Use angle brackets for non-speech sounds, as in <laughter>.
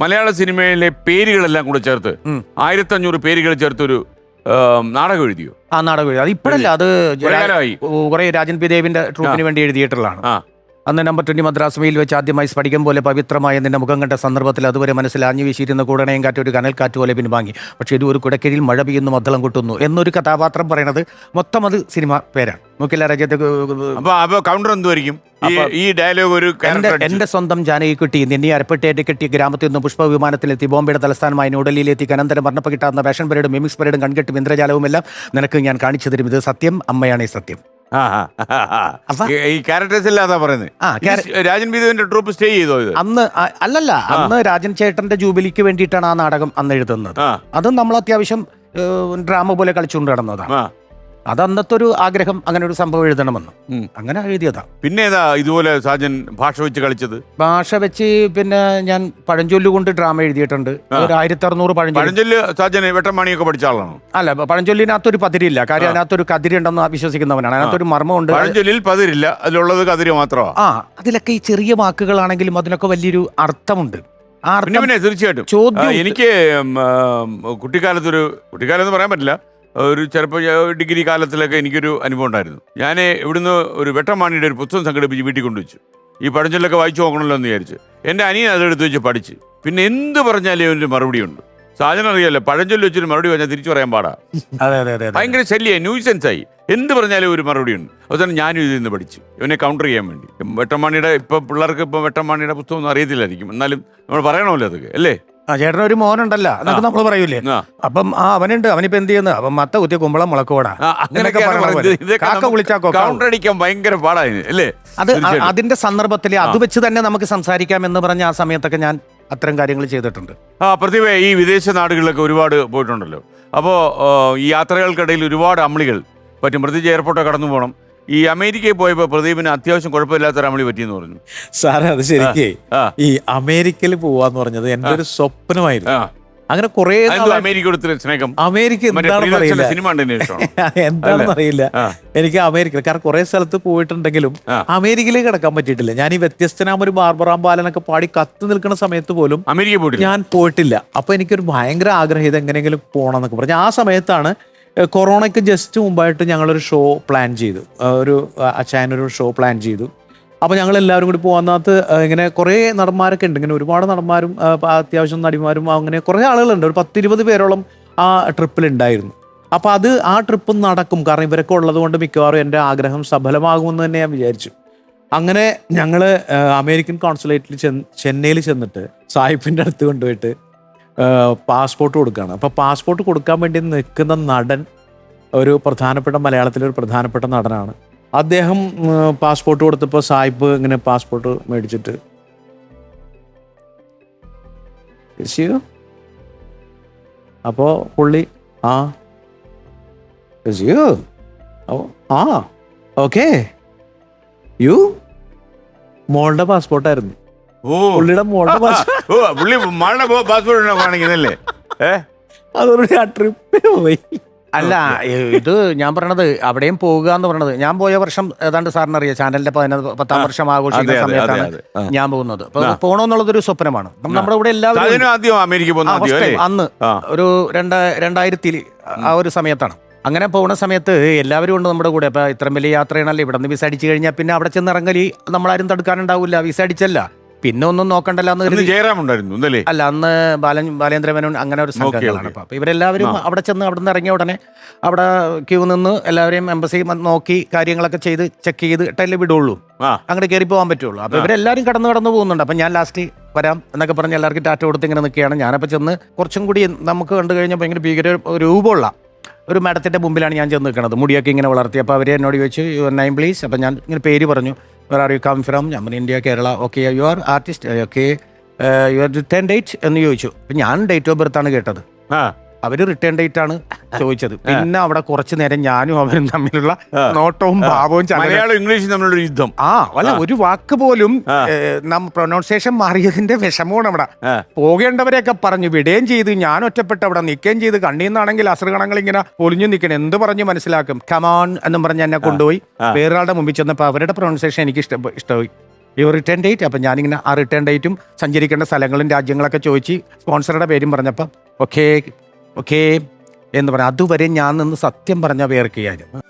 മലയാള സിനിമയിലെ പേരുകളെല്ലാം കൂടെ ചേർത്ത് ഉം. ആയിരത്തി അഞ്ഞൂറ് പേരുകൾ ചേർത്തൊരു നാടകം എഴുതിയോ? ആ നാടകം എഴുതി. അത് ഇപ്പോഴല്ല അത് കുറെ രാജൻ പി ദേവിന്റെ ട്രൂപ്പിന് വേണ്ടി എഴുതിയിട്ടുള്ളതാണ്. അന്ന് നമ്പർ ട്വന്റി മദ്രാസമയിൽ വെച്ച് ആദ്യമായി സ്ഫടികം പോലെ പവിത്രമായ നിന്റെ മുഖം കണ്ട സന്ദർഭത്തിൽ അതുവരെ മനസ്സിൽ ആഞ്ഞു വീശിയിരുന്ന കൂടണയും കാറ്റ് ഒരു കനൽക്കാറ്റ് കാറ്റ് പോലെ പിൻവാങ്ങി. പക്ഷേ ഇത് ഒരു കുടക്കീഴിൽ മഴ പെയ്യുന്നു മദ്ദളം കൊട്ടുന്നു എന്നൊരു കഥാപാത്രം പറയണത് മൊത്തം അത് സിനിമ പേരാണ്. മുക്കില്ല അപ്പൊ കൗണ്ടർ എന്തുമായിരിക്കും ഈ ഡയലോഗ് ഒരു എന്റെ സ്വന്തം ജാനകി കിട്ടി നിന്നെ അരപ്പെട്ടേറ്റ് കിട്ടിയ ഗ്രാമത്തിൽ നിന്ന് പുഷ്പ വിമാനത്തിലെത്തി ബോംബെയുടെ തലസ്ഥാനമായി ന്യൂഡൽഹിയിലെത്തി കനന്തരം വർണപ്പ കിട്ടാവുന്ന ഫാഷൻ പരേഡും മിമിക്സ് പരേഡും കൺകെട്ടും ഇന്ദ്രജാലവും എല്ലാം നിനക്ക് ഞാൻ കാണിച്ചു തരും. ഇത് സത്യം അമ്മയാണ് ഈ സത്യം. അപ്പൊ- ഈ- ഈ ക്യാരക്ടേഴ്സ് ഇല്ലാതാ പറയുന്നത് ആ, രാജൻ ബിദുവിന്റെ ട്രൂപ്പ് സ്റ്റേ ചെയ്തോ ഇത്? അന്ന് അ- അല്ലല്ല അന്ന് രാജൻ ചേട്ടന്റെ ജൂബിലിക്ക് വേണ്ടിയിട്ടാണ് ആ നാടകം അന്ന് എഴുതുന്നത് ആ. അതും നമ്മൾ അത്യാവശ്യം ഡ്രാമ പോലെ കളിച്ചുകൊണ്ട് നടന്നതാണ്. ആ. അത് അന്നത്തെ ഒരു ആഗ്രഹം അങ്ങനെ ഒരു സംഭവം എഴുതണമെന്ന്. അങ്ങനെ എഴുതിയതാ. പിന്നെ ഏതാ ഇതുപോലെ സാജൻ ഭാഷ വെച്ച് കളിച്ചത്? ഭാഷ വെച്ച് പിന്നെ ഞാൻ പഴഞ്ചൊല്ല് കൊണ്ട് ഡ്രാമ എഴുതിയിട്ടുണ്ട്. ഒരു ആയിരത്തി അറുന്നൂറ് പഴഞ്ചൊല്ലു സാജൻ വെട്ടമാണിയൊക്കെ പഠിച്ച ആളാണ്? അല്ല പഴഞ്ചൊല്ലിനകത്തൊരു പതിരില്ല. കാര്യം അതിനകത്തൊരു കതിരുണ്ടെന്ന് വിശ്വസിക്കുന്നവനാണ്. അതിനകത്തൊരു മർമ്മമുണ്ട്. പഴഞ്ചൊല്ലിൽ പതിരില്ല അതിലുള്ളത് കതിരി മാത്രമാണ് ആ അതിലൊക്കെ ഈ ചെറിയ വാക്കുകളാണെങ്കിലും അതിനൊക്കെ വലിയൊരു അർത്ഥമുണ്ട്. പിന്നെ തീർച്ചയായിട്ടും. എനിക്ക് കുട്ടിക്കാലത്തൊരു കുട്ടിക്കാലം എന്ന് പറയാൻ പറ്റില്ല. ഒരു ചിലപ്പോൾ ഡിഗ്രി കാലത്തിലൊക്കെ എനിക്കൊരു അനുഭവം ഉണ്ടായിരുന്നു. ഞാൻ ഇവിടുന്ന് ഒരു വെട്ടമാണിയുടെ ഒരു പുസ്തകം സംഘടിപ്പിച്ച് വീട്ടിൽ കൊണ്ടുവച്ചു. ഈ പഴഞ്ചൊല്ലൊക്കെ വായിച്ചു നോക്കണമല്ലോ എന്ന് വിചാരിച്ചു. എന്റെ അനിയൻ അതെടുത്ത് വെച്ച് പഠിച്ച്. പിന്നെ എന്ത് പറഞ്ഞാലും അവന്റെ മറുപടി ഉണ്ട്. സാധനം അറിയാലോ പഴഞ്ചൊല്ലി വെച്ചൊരു മറുപടി പറഞ്ഞാൽ തിരിച്ചു പറയാൻ പാടാ. ഭയങ്കര ശല്യമായി ന്യൂസെൻസ് ആയി. എന്ത് പറഞ്ഞാലും ഒരു മറുപടി ഉണ്ട്. അവസാനം ഞാനും ഇതിൽ നിന്ന് പഠിച്ചു. ഇവനെ കൗണ്ടർ ചെയ്യാൻ വേണ്ടി. വെട്ടമാണിയുടെ ഇപ്പൊ പിള്ളേർക്ക് ഇപ്പൊ വെട്ടമാണിയുടെ പുസ്തകം ഒന്നും അറിയത്തില്ലായിരിക്കും. എന്നാലും നമ്മൾ പറയണമല്ലോ അതൊക്കെ അല്ലേ? ആ ചേട്ടൻ ഒരു മോനുണ്ടല്ലോ. എന്നൊക്കെ നമ്മൾ പറയൂലേ? അപ്പം ആ അവനുണ്ട്. അവനിപ്പോ എന്ത് ചെയ്യുന്നു? അപ്പം മത്ത കുത്തിയ കുമ്പളം മുളക്കോടാ അങ്ങനെയൊക്കെ കാക്ക ഭയങ്കര പാടായിരുന്നു അല്ലേ? അത് അതിന്റെ സന്ദർഭത്തിൽ അത് വെച്ച് തന്നെ നമുക്ക് സംസാരിക്കാം എന്ന് പറഞ്ഞ ആ സമയത്തൊക്കെ ഞാൻ അത്തരം കാര്യങ്ങൾ ചെയ്തിട്ടുണ്ട്. ആ പ്രതിഭ ഈ വിദേശ നാടുകളിലൊക്കെ ഒരുപാട് പോയിട്ടുണ്ടല്ലോ. അപ്പോ ഈ യാത്രകൾക്കിടയിൽ ഒരുപാട് അമ്ലികൾ പറ്റും. പ്രത്യേകിച്ച് എയർപോർട്ടൊക്കെ കടന്നു പോകണം ഈ അമേരിക്കയിൽ പോയപ്പോൾ പ്രദീപിന് അത്യാവശ്യം കുഴപ്പമില്ലാത്ത അമ്മിളി പറ്റിയെന്ന് പറഞ്ഞു. സാറേ അത് ശരിക്കേ ഈ അമേരിക്കയിൽ പോവാന്ന് പറഞ്ഞത് എന്റെ ഒരു സ്വപ്നമായിരുന്നു. അങ്ങനെ കുറെ അമേരിക്ക സ്നേഹം? അമേരിക്ക എന്താണെന്ന് അറിയില്ല. സിനിമ <laughs> എന്താണെന്ന് അറിയില്ല. എനിക്ക് അമേരിക്ക കാരണം കുറെ സ്ഥലത്ത് പോയിട്ടുണ്ടെങ്കിലും. അമേരിക്കയിലേക്ക് കിടക്കാൻ പറ്റിയിട്ടില്ല. ഞാൻ ഈ വ്യത്യസ്തനാമ ഒരു ബാർബറാം ബാലനൊക്കെ പാടി കത്ത് നിൽക്കുന്ന സമയത്ത് പോലും അമേരിക്ക ഞാൻ പോയിട്ടില്ല. അപ്പൊ എനിക്കൊരു ഭയങ്കര ആഗ്രഹം ഇത് എങ്ങനെയെങ്കിലും പോകണം എന്നൊക്കെ പറഞ്ഞു. ആ സമയത്താണ് കൊറോണയ്ക്ക് ജസ്റ്റ് മുമ്പായിട്ട് ഞങ്ങളൊരു ഷോ പ്ലാൻ ചെയ്തു. ഒരു അച്ചായനൊരു ഷോ പ്ലാൻ ചെയ്തു. അപ്പോൾ ഞങ്ങൾ എല്ലാവരും കൂടി പോകുന്നതിനകത്ത് ഏഹ്, ഇങ്ങനെ കുറേ നടന്മാരൊക്കെ ഉണ്ട്. ഇങ്ങനെ ഒരുപാട് നടന്മാരും അത്യാവശ്യം നടിമാരും അങ്ങനെ കുറേ ആളുകളുണ്ട്. ഒരു പത്തിരുപത് പേരോളം ആ ട്രിപ്പിലുണ്ടായിരുന്നു അപ്പോൾ അത് ആ ട്രിപ്പ് നടക്കും. കാരണം ഇവരൊക്കെ ഉള്ളത് കൊണ്ട് മിക്കവാറും എന്റെ ആഗ്രഹം സഫലമാകുമെന്ന് തന്നെ ഞാൻ വിചാരിച്ചു. അങ്ങനെ ഞങ്ങൾ അമേരിക്കൻ കോൺസുലേറ്റിൽ ചെന്ന് ചെന്നൈയിൽ ചെന്നിട്ട് സാഹിബിന്റെ അടുത്ത് കൊണ്ടുപോയിട്ട് പാസ്പോർട്ട് കൊടുക്കുകയാണ് അപ്പോൾ പാസ്പോർട്ട് കൊടുക്കാൻ വേണ്ടി നിൽക്കുന്ന നടൻ ഒരു പ്രധാനപ്പെട്ട മലയാളത്തിലെ ഒരു പ്രധാനപ്പെട്ട നടനാണ്. അദ്ദേഹം പാസ്പോർട്ട് കൊടുത്തപ്പോൾ സായിപ്പ് ഇങ്ങനെ പാസ്പോർട്ട് മേടിച്ചിട്ട്. അപ്പോൾ പുള്ളി ആ. ആ ഓക്കെ യു മോളുടെ പാസ്പോർട്ടായിരുന്നു. ഓ. പുള്ളിയുടെ മോളുടെ <laughs> പാസ്പോർട്ട് ഓ പുള്ളി മകളുടെ പാസ്പോർട്ട് കാണിക്കുന്നല്ലേ? ഏ? അതോടുകൂടി ആ ട്രിപ്പിന് പോയി. അല്ല ഇത് ഞാൻ പറയണത് അവിടെയും പോകുക എന്ന് പറയണത്. ഞാൻ പോയ വർഷം ഏതാണ്ട് സാറിന് അറിയാം ചാനലിന്റെ പതിനൊന്ന് പത്താം വർഷം ആഘോഷിക്കുന്ന സമയത്താണ്. ഞാൻ പോകുന്നത്. അപ്പൊ പോകണമെന്നുള്ളതൊരു സ്വപ്നമാണ്. നമ്മുടെ ഇവിടെ എല്ലാവരും ആദ്യം അന്ന്. ഒരു രണ്ട രണ്ടായിരത്തി ആ ഒരു സമയത്താണ്. അങ്ങനെ പോകുന്ന സമയത്ത് എല്ലാവരും ഉണ്ട് നമ്മുടെ കൂടെ. അപ്പൊ ഇത്രയും വലിയ യാത്രയാണല്ലേ. ഇവിടെ നിന്ന് വിസ അടിച്ചു കഴിഞ്ഞാൽ പിന്നെ അവിടെ ചെന്ന് ഇറങ്ങലി നമ്മളാരും തടുക്കാനുണ്ടാവില്ല വിസ അടിച്ചല്ല. പിന്നെ ഒന്നും നോക്കണ്ടല്ലോ എന്ന് കരുതി. ജയറാം ഉണ്ടായിരുന്നു അല്ലേ അല്ല അന്ന് ബാലൻ ബാലേന്ദ്ര മേനോൻ അങ്ങനെ ഒരു സംഘങ്ങളാണ് okay. അപ്പൊ അപ്പൊ ഇവരെല്ലാവരും അവിടെ ചെന്ന് അവിടെ നിന്ന് ഇറങ്ങിയ ഉടനെ അവിടെ ക്യൂ നിന്ന് എല്ലാവരെയും എംബസി നോക്കി കാര്യങ്ങളൊക്കെ ചെയ്ത് ചെക്ക് ചെയ്ത് ഇട്ടല്ലേ വിടുള്ളൂ. ആ. അങ്ങോട്ട് കയറി പോകാൻ പറ്റുള്ളൂ. അപ്പൊ ഇവരെല്ലാവരും കടന്നു കടന്നു പോകുന്നുണ്ട്. അപ്പൊ ഞാൻ ലാസ്റ്റ് വരാം എന്നൊക്കെ പറഞ്ഞ് എല്ലാവർക്കും ടാറ്റ കൊടുത്ത് ഇങ്ങനെ നിൽക്കുകയാണ്. ഞാനപ്പോൾ ചെന്ന് കുറച്ചും കൂടി നമുക്ക് കണ്ടു കഴിഞ്ഞപ്പോൾ ഇങ്ങനെ ഭീകര രൂപമുള്ള ഒരു മാഡത്തിന്റെ മുമ്പിലാണ് ഞാൻ ചെന്ന് നിൽക്കുന്നത് മുടിയൊക്കെ ഇങ്ങനെ വളർത്തി. അപ്പോൾ അവർ എന്നോട് ചോദിച്ചു യുവർ നൈം പ്ലീസ് അപ്പം ഞാൻ ഇങ്ങനെ പേര് പറഞ്ഞു. Where are you come from ഞാൻ പറഞ്ഞു India Kerala. Okay you are artist okay you are return date എന്ന് ചോദിച്ചു. അപ്പം ഞാൻ ഡേറ്റ് ഓഫ് ബർത്ത് ആണ് കേട്ടത്. ആ. അവർ റിട്ടേൺ ഡേറ്റ് ആണ്. ചോദിച്ചത്. പിന്നെ അവിടെ കുറച്ചു നേരം ഞാനും അവരും തമ്മിലുള്ള നോട്ടവും ഭാവവും മലയാളം ഇംഗ്ലീഷും തമ്മിലുള്ള യുദ്ധം. ആ അല്ല ഒരു വാക്ക് പോലും പ്രൊനൗൺസിയേഷൻ മാറിയതിന്റെ വിഷമമാണ് അവിടെ. പോകേണ്ടവരെയൊക്കെ പറഞ്ഞു വിടുകയും ചെയ്തു. ഞാൻ ഒറ്റപ്പെട്ട് അവിടെ നിൽക്കുകയും ചെയ്ത്. കണ്ണീന്നാണെങ്കിൽ അസുഖണങ്ങൾ ഇങ്ങനെ പൊളിഞ്ഞു നിൽക്കണം. എന്ത് പറഞ്ഞു മനസ്സിലാക്കും? കമാൺ എന്നും പറഞ്ഞ് എന്നെ കൊണ്ടുപോയി. വേറൊരാളുടെ മുമ്പിൽ ചെന്നപ്പോൾ അവരുടെ പ്രൊനൗൺസിയേഷൻ എനിക്ക് ഇഷ്ട ഇഷ്ടമായി. യുവർ റിട്ടേൺ ഡേറ്റ് അപ്പം ഞാനിങ്ങനെ ആ റിട്ടേൺ ഡേറ്റും സഞ്ചരിക്കേണ്ട സ്ഥലങ്ങളും രാജ്യങ്ങളൊക്കെ ചോദിച്ച് സ്പോൺസറുടെ പേരും പറഞ്ഞപ്പം ഓക്കേ ഓക്കേ എന്ന് പറഞ്ഞാൽ അതുവരെ ഞാൻ നിന്ന് സത്യം പറഞ്ഞ വേർക്കുകയായിരുന്നു